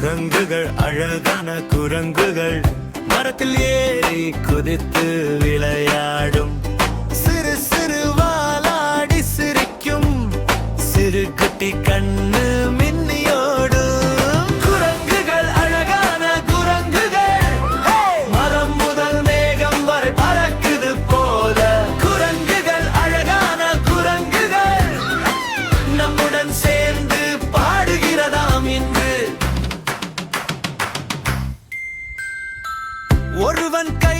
குரங்குகள் அழகான குரங்குகள். மரத்தில் ஏறி குதித்து விளையாடும். சிறு சிறு வாலாடி சிரிக்கும். சிறு குட்டி கண்ணு ஒருவன் கை